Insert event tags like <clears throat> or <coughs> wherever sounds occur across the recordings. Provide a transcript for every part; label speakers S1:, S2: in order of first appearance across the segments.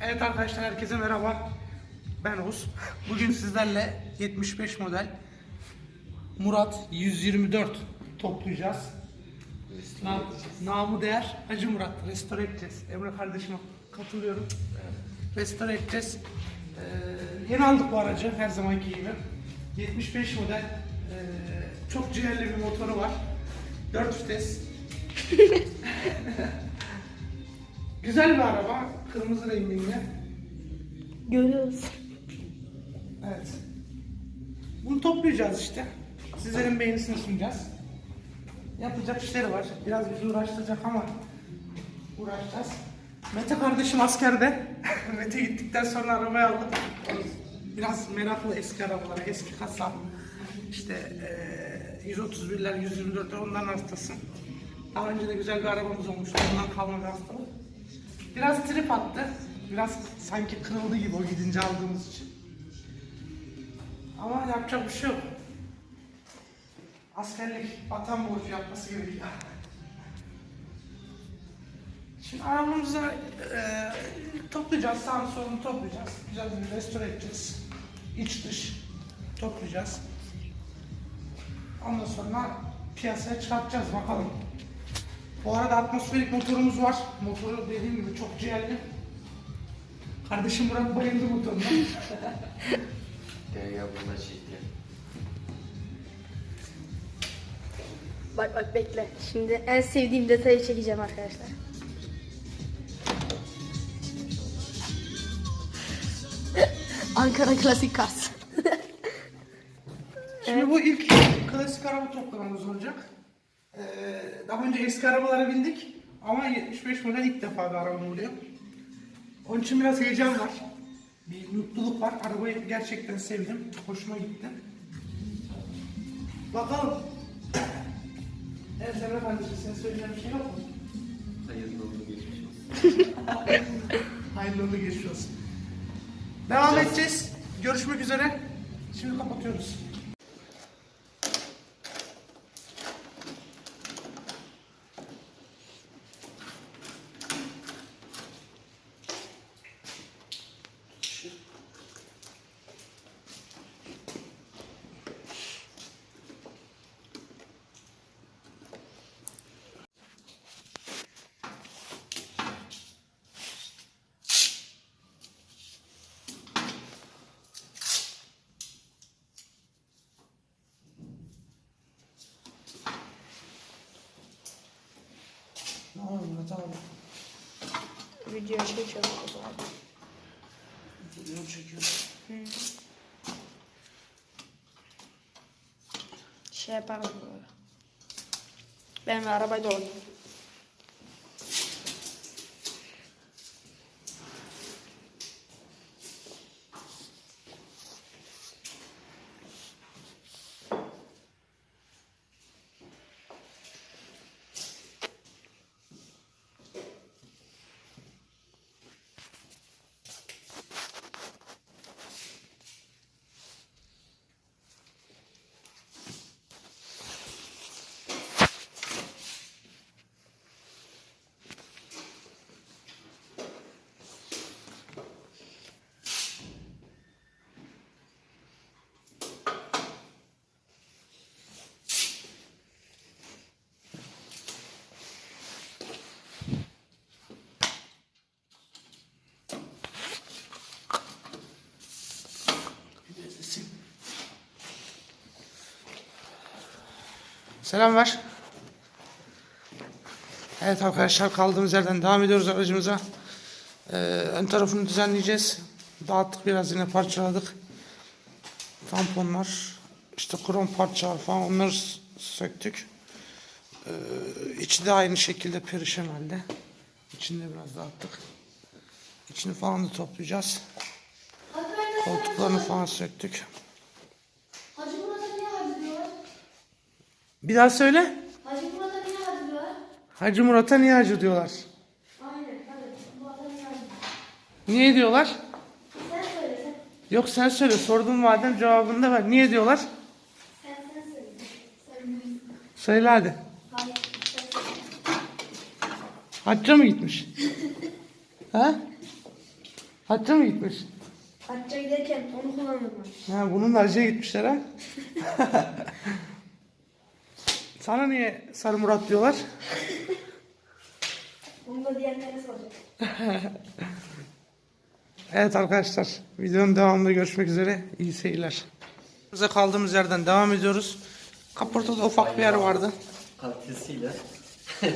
S1: Evet arkadaşlar herkese merhaba. Ben Oğuz. Bugün sizlerle 75 model Murat 124 toplayacağız. Na, namı değer Hacı Murat restore edeceğiz. Emre kardeşime katılıyorum. Restore edeceğiz. Ee, yeni aldık bu aracı her zamanki gibi. 75 model ee, çok ciğerli bir motoru var. 4 vites. <laughs> Güzel bir araba. Kırmızı renginde.
S2: Görüyoruz.
S1: Evet. Bunu toplayacağız işte. Sizlerin beğenisini sunacağız. Yapacak işleri var. Biraz bizi uğraştıracak ama uğraşacağız. Mete kardeşim askerde. <laughs> Mete gittikten sonra arabayı aldım. Biraz meraklı eski arabalara, eski kasa. İşte eee 131'ler, 124'ler onların hastası. Daha önce de güzel bir arabamız olmuştu. Ondan kalma bir hastalık. Biraz trip attı. Biraz sanki kırıldı gibi o gidince aldığımız için. Ama yapacak bir şey yok. Askerlik vatan borcu yapması gerekiyor. Şimdi arabamızı e, toplayacağız, sağını solunu toplayacağız. Güzel bir restore edeceğiz. İç dış toplayacağız. Ondan sonra piyasaya çıkartacağız bakalım. Bu arada atmosferik motorumuz var. Motoru dediğim gibi çok ciğerli. Kardeşim Murat bayıldı motoruna. <laughs>
S3: Gel gel çekti.
S2: Bak bak bekle. Şimdi en sevdiğim detayı çekeceğim arkadaşlar. <laughs> Ankara klasik kas.
S1: Şimdi bu ilk klasik araba toplamamız olacak. Ee, daha önce eski arabalara bindik ama 75 model ilk defa bir arabam oluyor. Onun için biraz heyecan var. Bir mutluluk var. Arabayı gerçekten sevdim. Hoşuma gitti. Bakalım. <clears throat> Evet Emre kardeşim senin söyleyeceğin bir şey yok mu?
S3: Hayırlı olsun geçmiş olsun. <laughs>
S1: Hayırlı uğurlu geçmiş olsun. Devam edeceğiz. Görüşmek üzere. Şimdi kapatıyoruz. Ne abi?
S2: Video çekiyorum o zaman.
S1: Video çekiyor.
S2: Şey yaparım böyle. Benim arabayı da oynayayım.
S1: Selam ver. Evet arkadaşlar kaldığımız yerden devam ediyoruz aracımıza. Ee, ön tarafını düzenleyeceğiz. Dağıttık biraz yine parçaladık. Tamponlar, işte krom parçalar falan onları söktük. Ee, içi de aynı şekilde perişan halde. İçini de biraz dağıttık. İçini falan da toplayacağız. Koltuklarını falan söktük.
S4: Hacı Murat'a niye hacı diyorlar?
S1: Bir daha söyle.
S4: Hacı Murat'a niye hacı diyorlar?
S1: Hacı Murat'a niye hacı diyorlar?
S4: Aynen. Murat'a niye hacı?
S1: Niye diyorlar?
S4: Sen söyle, sen.
S1: Yok sen söyle sordum madem cevabını da ver. Niye diyorlar?
S4: Sen, sen söyle. Bilirsin.
S1: Söyle hadi.
S4: Hayır, söyle.
S1: Hacca mı gitmiş? <laughs> ha? Hacca mı gitmiş?
S2: Hacca giderken onu kullanırım.
S1: Ha, bunun da hacca gitmişler ha. <laughs> Sana niye Sarı Murat diyorlar?
S2: Onu da diyenlere soracak. <laughs>
S1: Evet arkadaşlar videonun devamında görüşmek üzere. İyi seyirler. Bize kaldığımız yerden devam ediyoruz. Kaportada ufak bir yer vardı.
S3: Kalitesiyle. <laughs>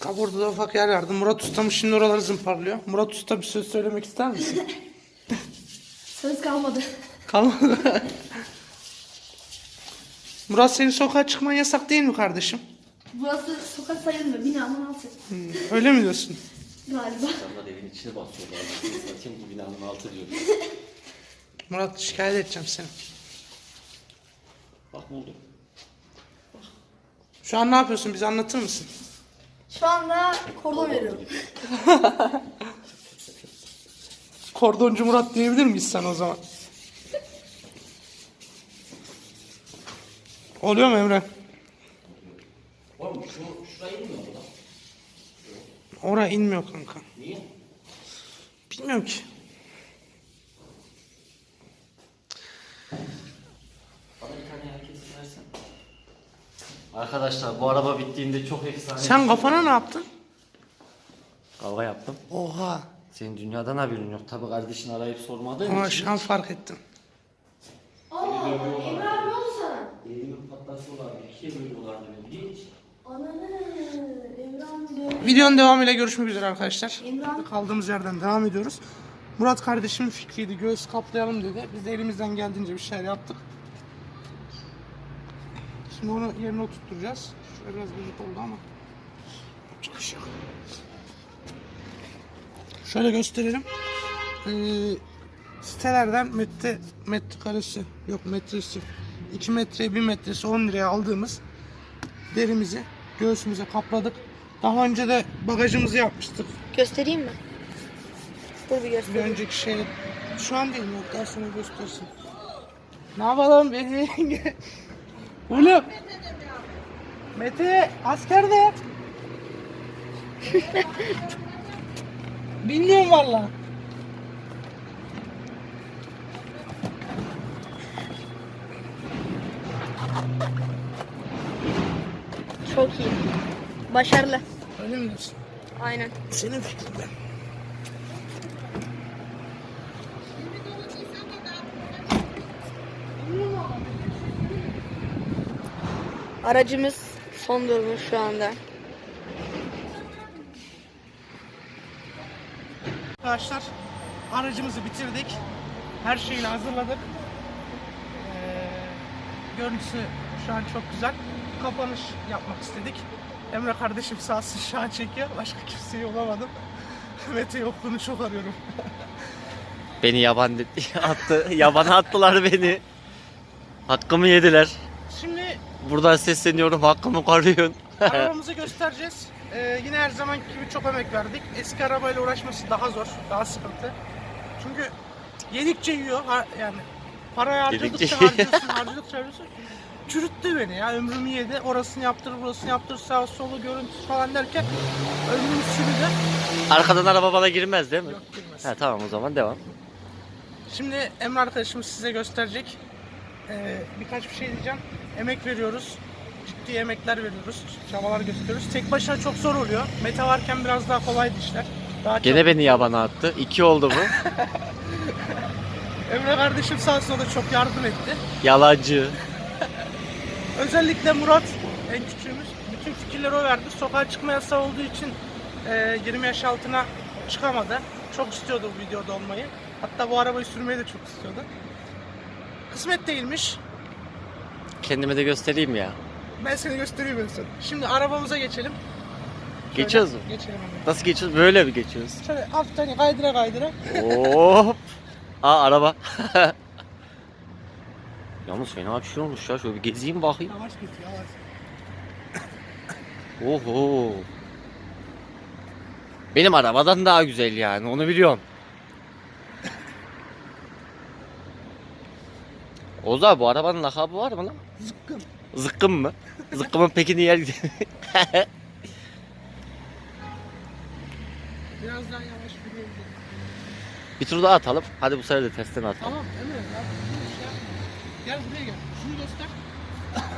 S1: Kaportada ufak yer vardı. Murat Usta'mız şimdi oraları zımparlıyor. Murat Usta bir söz söylemek ister misin? <laughs>
S2: Söz kalmadı.
S1: Kalmadı. Murat senin sokağa çıkman yasak değil mi kardeşim?
S2: Burası sokak sayılmıyor. Binanın altı.
S1: Hmm, Öyle mi diyorsun?
S2: Galiba.
S3: Adamlar evin içine basıyorlar. <laughs> Satayım bu binanın altı diyor.
S1: Murat şikayet edeceğim seni.
S3: Bak buldum.
S1: Şu an ne yapıyorsun? Bize anlatır mısın?
S2: Şu anda kordon veriyorum. <laughs>
S1: Kordoncu Murat diyebilir miyiz sen o zaman? Oluyor mu Emre?
S3: Oğlum şu, şuraya inmiyor mu lan?
S1: Oraya inmiyor kanka.
S3: Niye?
S1: Bilmiyorum ki.
S3: Bana bir tane herkes versen. Arkadaşlar bu araba bittiğinde çok efsane.
S1: Sen kafana ne yaptın?
S3: Kavga yaptım.
S1: Oha.
S3: Senin dünyadan haberin yok. Tabi kardeşini arayıp sormadığın
S1: Ama şu an fark ettim.
S4: Allah Allah. Emre abi ne oldu sana?
S3: Elimi patlatıyorlar. İkiye bölüyorlar beni. Biliyor musun?
S4: Ananı. Emre abi diyor.
S1: Videonun devamıyla görüşmek üzere arkadaşlar.
S2: Abi.
S1: Kaldığımız yerden devam ediyoruz. Murat kardeşimin fikriydi. Göğüs kaplayalım dedi. Biz de elimizden geldiğince bir şeyler yaptık. Şimdi onu yerine oturtturacağız. Şöyle biraz bozuk oldu ama. Çıkış yok. Şöyle gösterelim. Ee, sitelerden metre, metrekaresi yok metresi 2 metre 1 metresi 10 liraya aldığımız derimizi göğsümüze kapladık. Daha önce de bagajımızı yapmıştık.
S2: Göstereyim mi? Dur bir
S1: Bir
S2: göstereyim.
S1: önceki şey şu an değil yok daha sonra göstersin. Ne yapalım beni? <laughs> Oğlum. Mete askerde. <laughs> Bilmiyorum valla.
S2: Çok iyi. Başarılı.
S1: Öyle mi diyorsun?
S2: Aynen.
S1: Senin fikrin ben.
S2: Aracımız son durumu şu anda.
S1: Arkadaşlar aracımızı bitirdik. Her şeyini hazırladık. Ee, görüntüsü şu an çok güzel. Kapanış yapmak istedik. Emre kardeşim sağ olsun şu an çekiyor. Başka kimseyi bulamadım. <laughs> Mete yokluğunu çok arıyorum. <laughs>
S3: Beni yaban <laughs> attı. Yabana attılar beni. Hakkımı yediler.
S1: Şimdi
S3: Buradan sesleniyorum. Hakkımı koruyun.
S1: arabamızı göstereceğiz. Ee, yine her zamanki gibi çok emek verdik. Eski arabayla uğraşması daha zor, daha sıkıntı. Çünkü yedikçe yiyor. Ha, yani parayı harcadıkça
S3: Yedikçe-
S1: harcıyorsun, harcadıkça harcıyorsun. Çürüttü beni ya, ömrümü yedi. Orasını yaptır, burasını yaptır, sağ solu görüntüsü falan derken ömrüm çürüdü.
S3: Arkadan araba bana girmez değil mi?
S1: Yok girmez.
S3: Ha, tamam o zaman devam.
S1: Şimdi Emre arkadaşımız size gösterecek. Ee, birkaç bir şey diyeceğim. Emek veriyoruz. Ciddi emekler veriyoruz. Çabalar gösteriyoruz. Tek başına çok zor oluyor. Mete varken biraz daha kolaydı işler. Daha
S3: Gene beni yabana attı. İki oldu bu. <laughs>
S1: Emre kardeşim sağ olsun o da çok yardım etti.
S3: Yalancı.
S1: Özellikle Murat en küçüğümüz. Bütün fikirleri o verdi. Sokağa çıkma yasağı olduğu için e, 20 yaş altına çıkamadı. Çok istiyordu bu videoda olmayı. Hatta bu arabayı sürmeyi de çok istiyordu. Kısmet değilmiş.
S3: Kendime de göstereyim ya.
S1: Ben seni göstereyim en son. Şimdi arabamıza geçelim. Şöyle
S3: Geçiyoruz mu?
S1: Geçelim hemen.
S3: Nasıl geçiyoruz? Böyle mi geçiyoruz?
S1: Şöyle hafiften kaydıra kaydıra.
S3: Hop. <laughs> Aa araba. <laughs> Yalnız fena bir şey olmuş ya. Şöyle bir gezeyim bakayım.
S1: Yavaş git yavaş.
S3: Oho. Benim arabadan daha güzel yani onu biliyorum. Oza bu arabanın lakabı var mı lan?
S1: Zıkkım.
S3: Zıkkım mı? Zıkkımın pekini yer <laughs>
S1: Biraz daha yavaş gidelim.
S3: Bir tur daha atalım. Hadi bu sefer de testten atalım.
S1: Tamam Emre ya. bunu şey yapma. Gel buraya gel. Şunu göster. <coughs>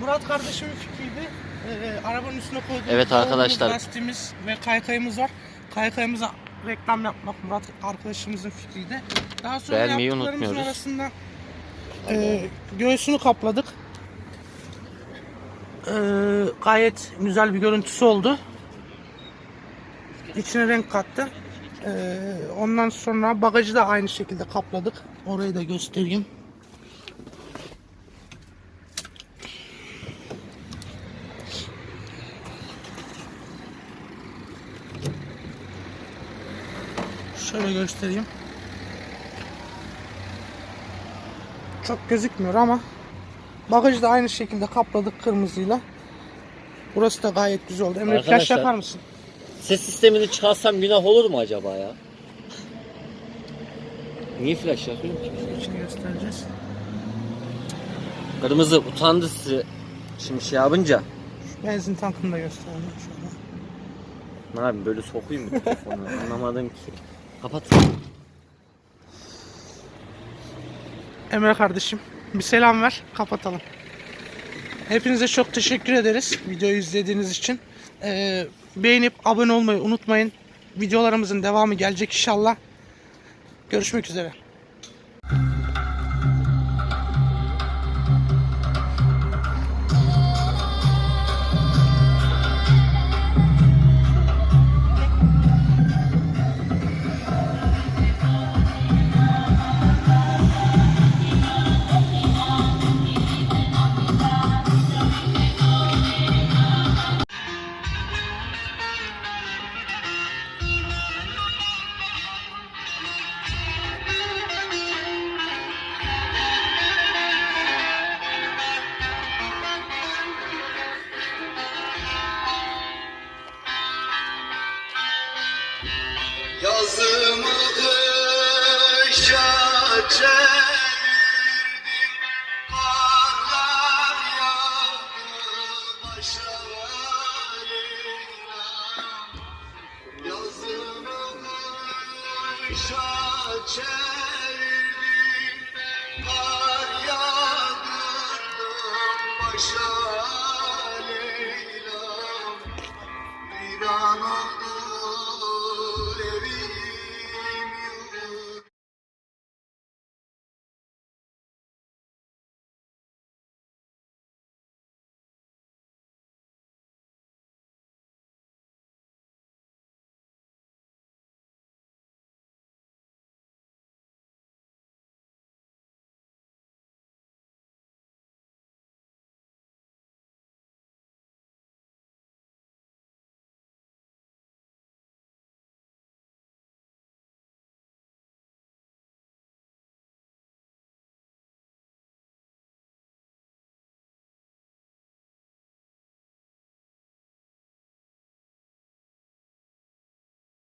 S1: Murat kardeşimin fikriydi. Ee, arabanın üstüne koyduğumuz
S3: Evet arkadaşlar.
S1: lastiğimiz ve kaykayımız var. Kaykayımıza reklam yapmak Murat arkadaşımızın fikriydi. Daha sonra
S3: Beğenmeyi
S1: yaptıklarımızın
S3: unutmuyoruz.
S1: arasında e, göğsünü kapladık. Ee, gayet güzel bir görüntüsü oldu. İçine renk kattı. Ee, ondan sonra bagajı da aynı şekilde kapladık. Orayı da göstereyim. Şöyle göstereyim. Çok gözükmüyor ama bagajı da aynı şekilde kapladık kırmızıyla. Burası da gayet güzel oldu. Emre flash yakar mısın?
S3: Ses sistemini çıkarsam günah olur mu acaba ya? Niye flash yapıyorum ki?
S1: İçini göstereceğiz.
S3: Kırmızı utandı sizi. Şimdi şey yapınca.
S1: Benzin tankını da gösterelim şöyle.
S3: Ne yapayım böyle sokayım mı telefonu? <laughs> Anlamadım ki. Kapat.
S1: Emre kardeşim bir selam ver kapatalım. Hepinize çok teşekkür ederiz videoyu izlediğiniz için. Ee, beğenip abone olmayı unutmayın. Videolarımızın devamı gelecek inşallah. Görüşmek üzere.
S5: Yazımı kışa çevirdim